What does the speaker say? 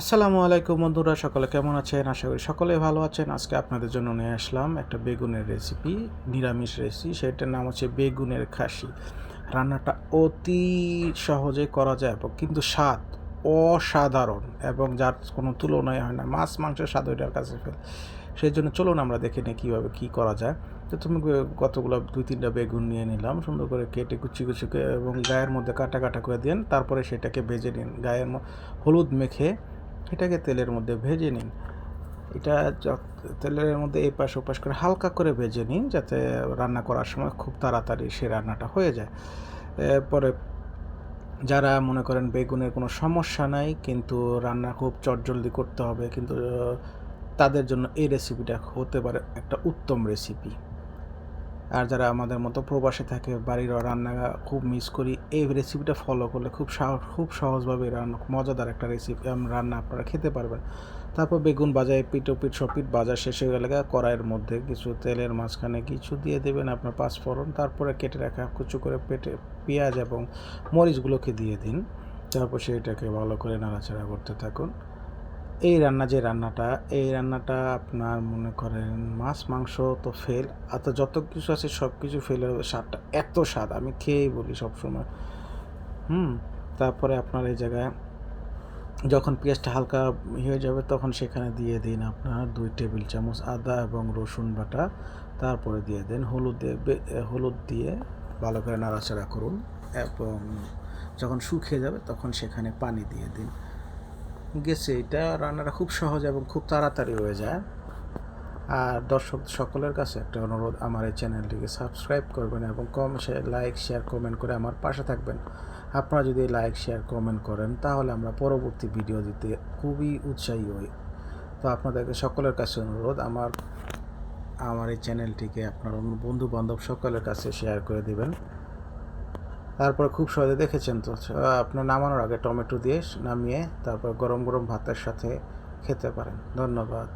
আসসালামু আলাইকুম বন্ধুরা, সকলে কেমন আছেন? আশা করি সকলে ভালো আছেন। আজকে আপনাদের জন্য নিয়ে আসলাম একটা বেগুনের রেসিপি নিরামিষ রেসিপি সেটার নাম হচ্ছে বেগুনের খাসি। রান্নাটা অতি সহজে করা যায় এবং কিন্তু স্বাদ অসাধারণ এবং যার কোনো তুলনায় হয় না। মাছ, মাংসের স্বাদ ওইটার কাছে ফেল। সেই জন্য চলুন আমরা দেখে নিই কীভাবে কী করা যায়। তো তুমি কতগুলো, দুই, তিনটা বেগুন নিয়ে নিলাম, সুন্দর করে কেটে কুচি কুচি এবং গায়ের মধ্যে কাটা কাটা করে দিন। তারপরে সেটাকে ভেজে নিন। গায়ের হলুদ মেখে এটাকে তেলের মধ্যে ভেজে নিন। এটা তেলের মধ্যে এই পাশ ওপাশ করে হালকা করে ভেজে নিন যাতে রান্না করার সময় খুব তাড়াতাড়ি সে রান্নাটা হয়ে যায়। এরপরে যারা মনে করেন বেগুনের কোনো সমস্যা নাই কিন্তু রান্না খুব চটজলদি করতে হবে, কিন্তু, তাদের জন্য এই রেসিপিটা হতে পারে একটা উত্তম রেসিপি আর যারা আমাদের মতো প্রবাসে থাকে, বাড়ির রান্না খুব মিস করি, এই রেসিপিটা ফলো করলে খুব খুব সহজভাবে রান্না মজাদার একটা রেসিপি রান্না আপনারা খেতে পারবেন। তারপর বেগুন বাজায় পিঠ পিঠ সপিট বাজার শেষ হয়ে গেলে কড়াইয়ের মধ্যে কিছু তেলের মাঝখানে কিছু দিয়ে দেবেন আপনার পাঁচফোড়ন তারপরে কেটে রাখা কুচু করে পেটে পেঁয়াজ এবং মরিচগুলোকে দিয়ে দিন। তারপর সেটাকে ভালো করে নাড়াচাড়া করতে থাকুন। এই রান্না যে রান্নাটা, এই রান্নাটা আপনার মনে করেন মাছ, মাংস তো ফেল আর তো যত কিছু আছে সব কিছু ফেলে স্বাদটা এত স্বাদ, আমি খেয়েই বলি সবসময়। হুম, তারপরে আপনার এই জায়গায় যখন পেঁয়াজটা হালকা হয়ে যাবে, তখন সেখানে দিয়ে দিন আপনার দুই টেবিল চামচ আদা এবং রসুন বাটা, তারপরে দিয়ে দিন হলুদ হলুদ দিয়ে ভালো করে নাড়াচাড়া করুন এবং যখন শুকিয়ে যাবে, তখন সেখানে পানি দিয়ে দিন। গেছে, এটা রান্নাটা খুব সহজ এবং খুব তাড়াতাড়ি হয়ে যায়। আর দর্শক সকলের কাছে একটা অনুরোধ, আমার এই চ্যানেলটিকে সাবস্ক্রাইব করবেন এবং কম লাইক, শেয়ার, কমেন্ট করে আমার পাশে থাকবেন। আপনারা যদি লাইক, শেয়ার, কমেন্ট করেন, তাহলে আমরা পরবর্তী ভিডিও দিতে খুবই উৎসাহী হই। তো আপনাদেরকে সকলের কাছে অনুরোধ, আমার আমার এই চ্যানেলটিকে আপনার বন্ধু বান্ধব সকলের কাছে শেয়ার করে দিবেন। তারপর খুব সহজে দেখেছেন তো আহ, আপনার নামানোর আগে টমেটো দিয়ে নামিয়ে তারপর গরম গরম ভাতের সাথে খেতে পারেন। ধন্যবাদ।